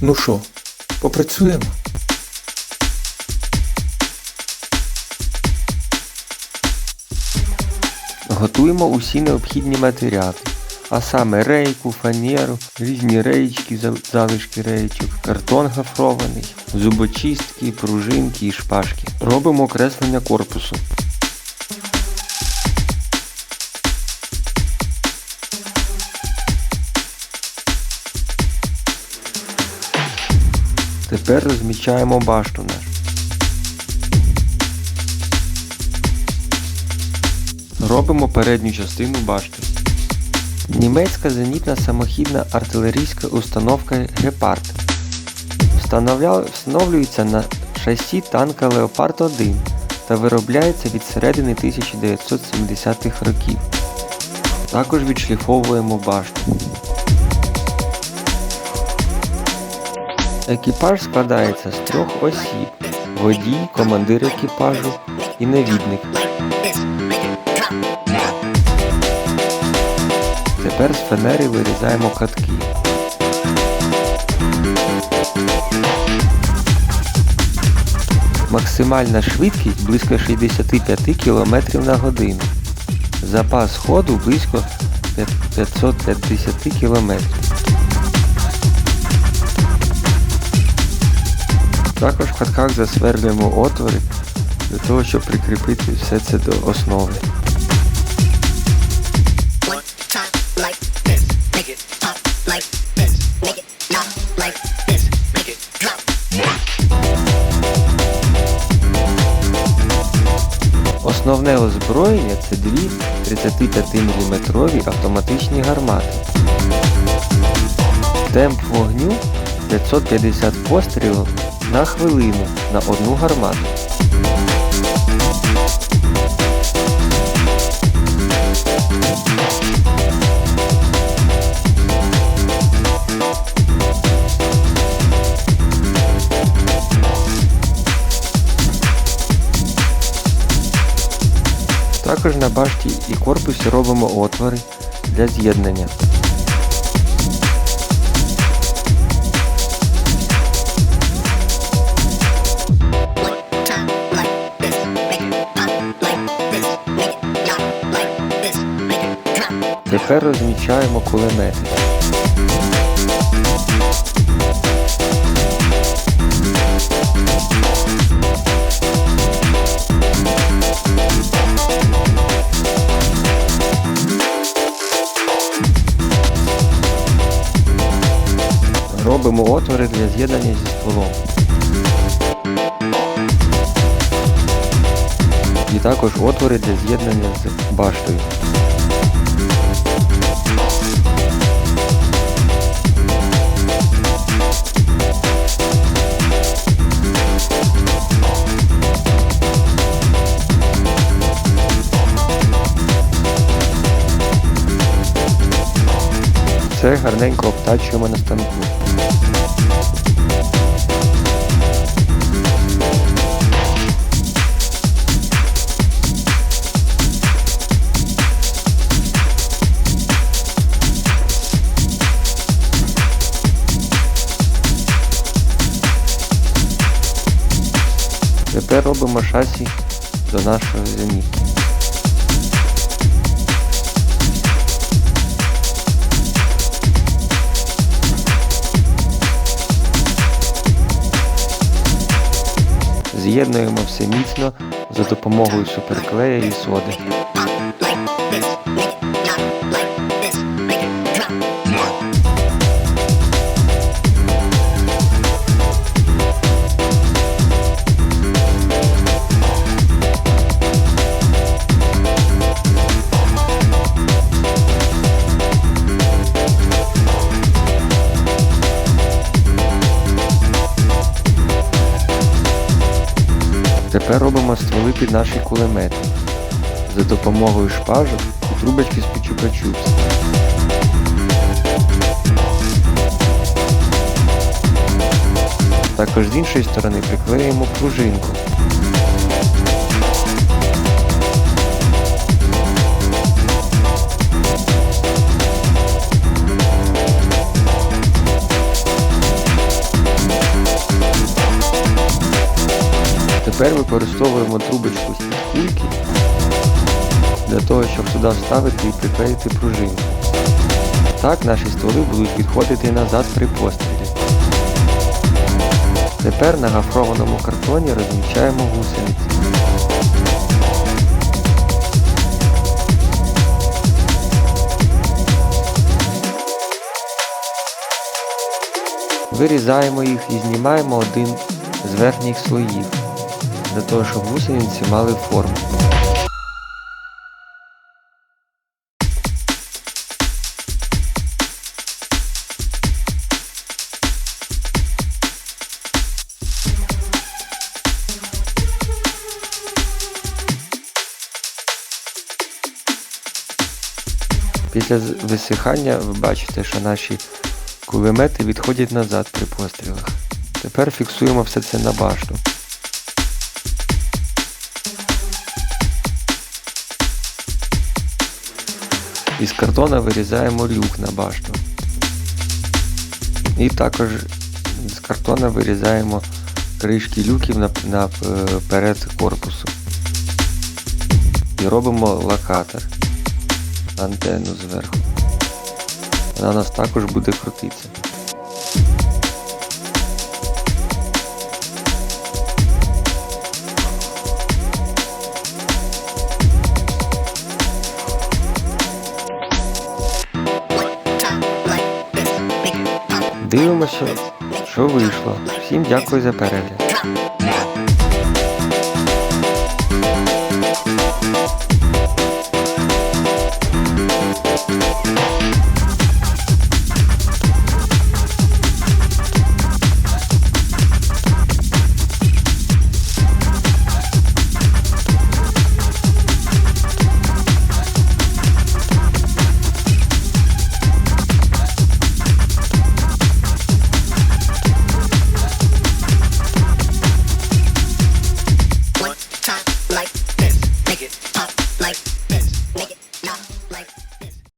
Ну що, попрацюємо? Готуємо усі необхідні матеріали, а саме рейку, фанеру, різні реєчки, залишки реєчок, картон гофрований, зубочистки, пружинки і шпажки. Робимо окреслення корпусу. Тепер розміщаємо башту нашу. Робимо передню частину башти. Німецька зенітна самохідна артилерійська установка Гепард. Встановлюється на шасі танка Леопард 1 та виробляється від середини 1970-х років. Також відшліфовуємо башту. Екіпаж складається з трьох осіб: водій, командир екіпажу і навідник. Тепер з фанери вирізаємо катки. Максимальна швидкість близько 65 км на годину. Запас ходу близько 550 км. Також в катках засверлюємо отвори для того, щоб прикріпити все це до основи. Основне озброєння це дві 35-мм автоматичні гармати. Темп вогню 550 пострілів на хвилину на одну гармату. Також на башті і корпусі робимо отвори для з'єднання. Тепер розмічаємо кулемети. Робимо отвори для з'єднання зі стволом. І також отвори для з'єднання з баштою. Це гарненько обтачуємо на станку. Тепер робимо шасі до нашого зенітки. З'єднуємо все міцно за допомогою суперклея і соди. Тепер робимо стволи під наші кулемети за допомогою шпажок і трубочки з чупа-чупс. Також з іншої сторони приклеїмо пружинку. Тепер використовуємо трубочку з кульки для того, щоб сюди вставити і приклеїти пружинку. Так наші стволи будуть відходити назад при пострілі. Тепер на гофрованому картоні розміщаємо гусениці. Вирізаємо їх і знімаємо один з верхніх слоїв, для того, щоб гусениці мали форму. Після висихання ви бачите, що наші кулемети відходять назад при пострілах. Тепер фіксуємо все це на башту. Із картона вирізаємо люк на башту. І також з картона вирізаємо кришки люків на, на е, перед корпусу. І робимо локатор антенну зверху. Вона у нас також буде крутитися. Дивимося, що вийшло. Всім дякую за перегляд.